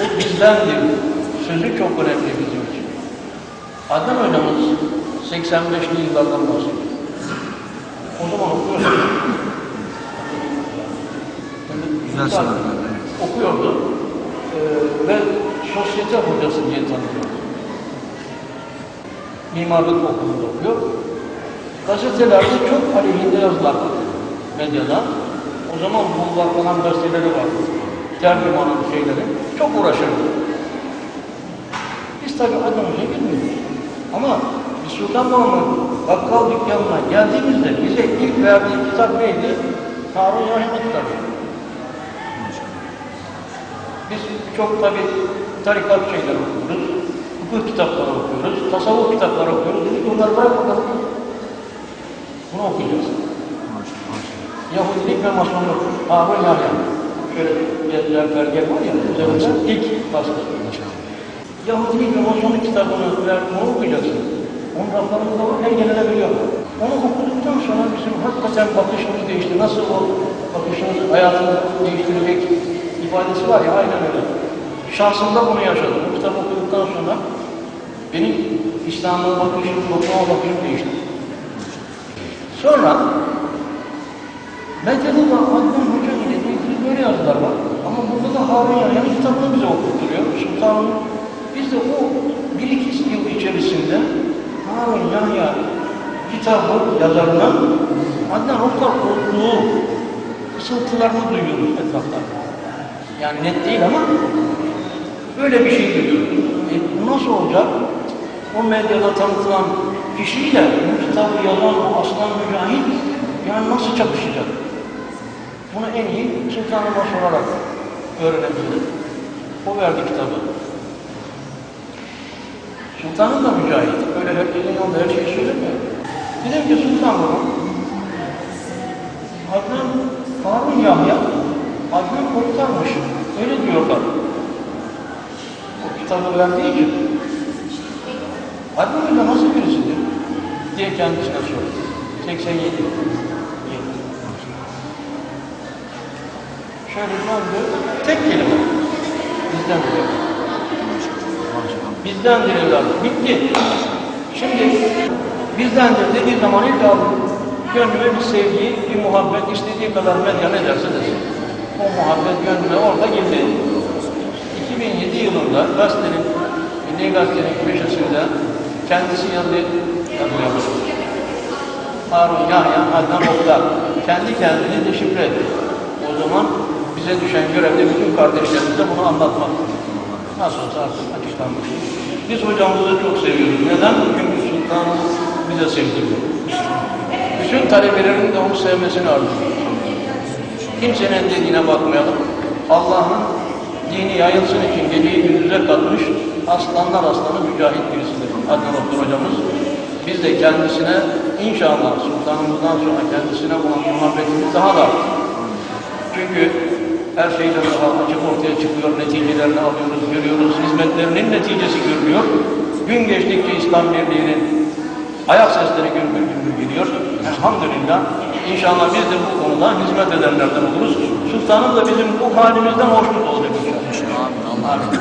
O bizdendir. Sözü çok önemli bizim için. Adnan hocamız 85'li yıllardan bahsediyor. O zaman okuyordu. Güzel söyledin. Okuyordu. Ee, ve sosyete hocası diye tanıtıyordu. Mimarlık okulunda okuyor. Gazetelerde çok aleyhinde yazılar var. Medyada. O zaman bulvar falan gazeteleri vardı. Tercümanın şeyleri. Çok uğraşırdı. Biz tabii adamıza bilmiyoruz. Ama Sultan Babam'ın bakkal dükkanına geldiğimizde bize ilk verdiği kitap neydi? Harun Yahya kitabı. Biz çok tabi tarikat şeyler okuyoruz, hukuk kitapları okuyoruz, tasavvuf kitapları okuyoruz. Dedik bunları bırak bakalım. Bunu okuyacağız. Yahudilik ve Masonluk. Harun Yahya. Şöyle belge var ya, üzerinde ilk baskı. Yahudilik ve Masonluk kitabını onu okuyacaksın. Onun raflarında var, her gelenebiliyor. Onu okuduktan sonra bizim hakikaten bakışımız değişti. Nasıl o bakışımız hayatını değiştirecek ifadesi var ya, aynen öyle. Şahsımda bunu yaşadım. Bu kitabı okuduktan sonra benim İslam'a bakışım, topluma bakışım değişti. Sonra medyada da Adnan Hoca böyle yazılar var. Ama burada da Harun Yahya'nın kitabını bize okutturuyor. Sultanım biz de o bir iki yıl içerisinde Harun Yahya kitabı yazarının Adnan Oktar olduğu fısıltılarını duyuyoruz etrafta. Yani net değil ama böyle bir şey duyuyoruz. E, bu nasıl olacak? O medyada tanıtılan kişiyle bu kitabı yazan o aslan mücahit yani nasıl çakışacak? Bunu en iyi sultanıma sorarak öğrenebiliriz. O verdi kitabı. Sultanın da mücahit. Öyle herkesin yanında her şeyi söylemiyor. Dedim ki sultan bunu. Adnan Harun Yahya Adnan Komutanmış. Öyle diyorlar. O kitabı verdiği için. Adnan Hoca nasıl birisidir? diye kendisine sordu. 87 Şöyle. Tek kelime. Bizden diyor. Bizdendir evladım. Bitti. Şimdi bizdendir dediği zaman ilk aldım. Gönlüme bir sevgi, bir muhabbet istediği kadar medya ne derse desin. O muhabbet gönlüme orada girdi. 2007 yılında gazetenin, Milli Gazetenin köşesinde kendisi yazı yazıyormuş. Harun Yahya Adnan Oktar kendi kendini deşifre etti. Bize düşen görevde bütün kardeşlerimize bunu anlatmak. Nasıl olsa artık açıklanmış. Biz hocamızı çok seviyoruz. Neden? Çünkü sultanımız bize sevdiriyor. Bütün talebelerin de onu sevmesini arzuyoruz. Kimsenin dediğine bakmayalım. Allah'ın dini yayılsın için geceyi gündüze katmış aslanlar aslanı mücahit birisidir. Adnan Oktar hocamız. Biz de kendisine inşallah sultanımızdan sonra kendisine olan muhabbetimiz daha da. Çünkü her şeyden daha açık ortaya çıkıyor, neticelerini alıyoruz, görüyoruz, hizmetlerinin neticesi görülüyor. Gün geçtikçe İslam Birliği'nin ayak sesleri gümbür gümbür geliyor. Elhamdülillah. İnşallah biz de bu konuda hizmet edenlerden oluruz. Sultanım da bizim bu halimizden hoşnut olacak inşallah.